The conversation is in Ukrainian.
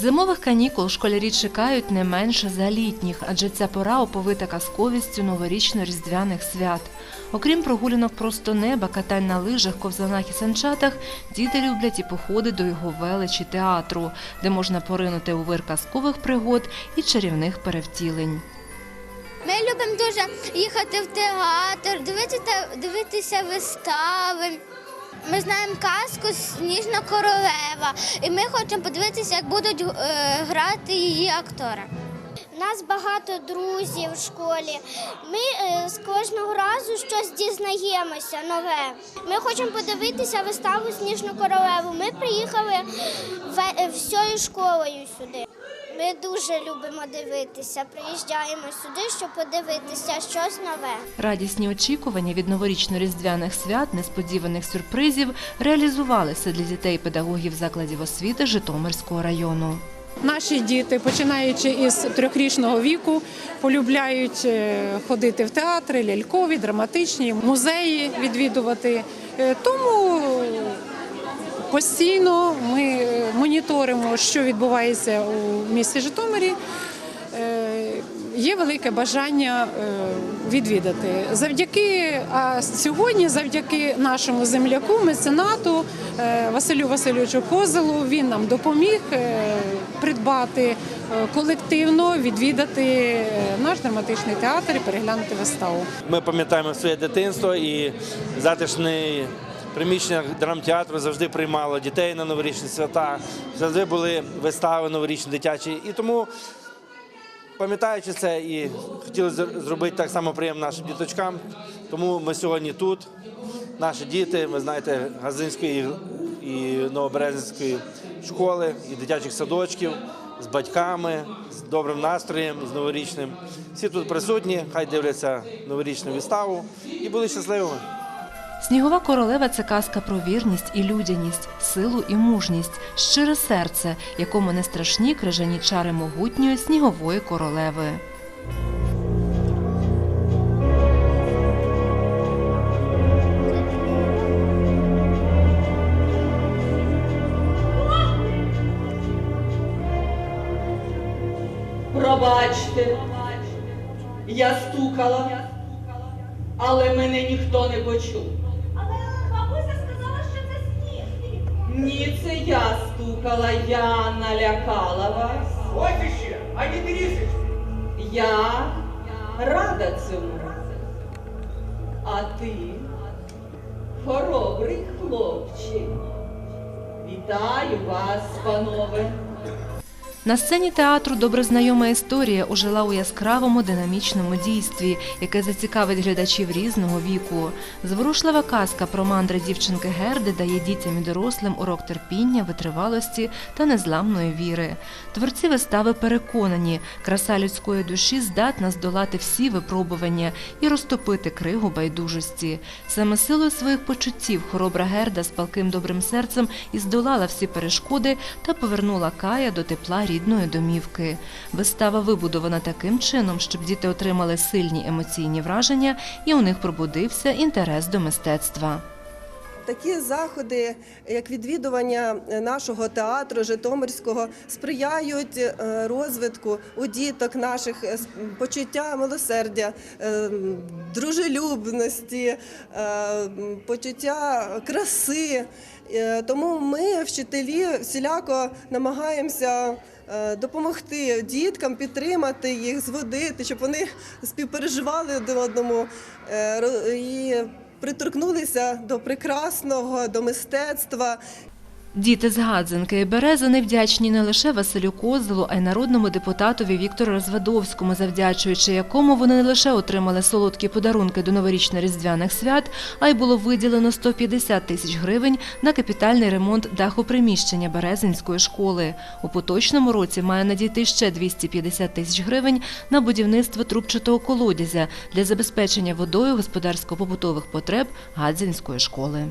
Зимових канікул школярі чекають не менше за літніх, адже ця пора оповита казковістю новорічно-різдвяних свят. Окрім прогулянок просто неба, катань на лижах, ковзанах і санчатах, діти люблять і походи до його величі театру, де можна поринути у вир казкових пригод і чарівних перевтілень. Ми любимо дуже їхати в театр, дивитися, дивитися вистави. Ми знаємо казку Сніжна королева, і ми хочемо подивитися, як будуть е, грати її актори. У нас багато друзів в школі. Ми е, з кожного разу щось дізнаємося нове. Ми хочемо подивитися виставу Сніжну королеву. Ми приїхали всією школою сюди. Ми дуже любимо дивитися. Приїжджаємо сюди, щоб подивитися щось нове. Радісні очікування від новорічно-різдвяних свят, несподіваних сюрпризів реалізувалися для дітей і педагогів закладів освіти Житомирського району. Наші діти, починаючи із трьохрічного віку, полюбляють е, ходити в театри, лялькові, драматичні, музеї відвідувати. Е, Тому постійно ми е, моніторимо, що відбувається у місті Житомирі. Е, Є велике бажання е, відвідати завдяки а сьогодні, завдяки нашому земляку, меценату Василю Васильовичу Козелу. Він нам допоміг придбати колективно, відвідати наш драматичний театр і переглянути виставу. Ми пам'ятаємо своє дитинство і затишне приміщення драмтеатру завжди приймало дітей на новорічні свята, завжди були вистави новорічні дитячі. І тому, пам'ятаючи це, і хотіли зробити так само приємно нашим діточкам. Тому ми сьогодні тут. Наші діти, ви знаєте, Газинської і Новоберезинської школи і дитячих садочків з батьками, з добрим настроєм, з новорічним. Всі тут присутні, хай дивляться новорічну виставу і були щасливими. Снігова королева це казка про вірність і людяність, силу і мужність, щире серце, якому не страшні крижані чари могутньої снігової королеви. Пробачте, я стукала, але мене ніхто не почув. Ні, це я стукала, я налякала вас. Ось іще, а не трішечки. Я рада цьому. А ти хоробрий хлопчик. Вітаю вас, панове. На сцені театру добре знайома історія ожила у яскравому динамічному дійстві, яке зацікавить глядачів різного віку. Зворушлива казка про мандри дівчинки Герди дає дітям і дорослим урок терпіння, витривалості та незламної віри. Творці вистави переконані, краса людської душі здатна здолати всі випробування і розтопити кригу байдужості. Саме силою своїх почуттів хоробра Герда з палким добрим серцем і здолала всі перешкоди та повернула Кая до тепла рідної домівки. Вистава вибудована таким чином, щоб діти отримали сильні емоційні враження і у них пробудився інтерес до мистецтва. Такі заходи, як відвідування нашого театру Житомирського, сприяють е, розвитку у діток наших е, почуття милосердя, е, дружелюбності, почуття краси. Тому ми, вчителі, всіляко намагаємося. Допомогти діткам, підтримати їх, зводити, щоб вони співпереживали один одному і приторкнулися до прекрасного, до мистецтва. Діти з Гадзинки і Березини вдячні не лише Василю Козелу, а й народному депутатові Віктору Розвадовському, завдячуючи якому вони не лише отримали солодкі подарунки до новорічно-різдвяних свят, а й було виділено 150 тисяч гривень на капітальний ремонт даху приміщення Березинської школи. У поточному році має надійти ще 250 тисяч гривень на будівництво трубчатого колодязя для забезпечення водою господарсько-побутових потреб Гадзинської школи.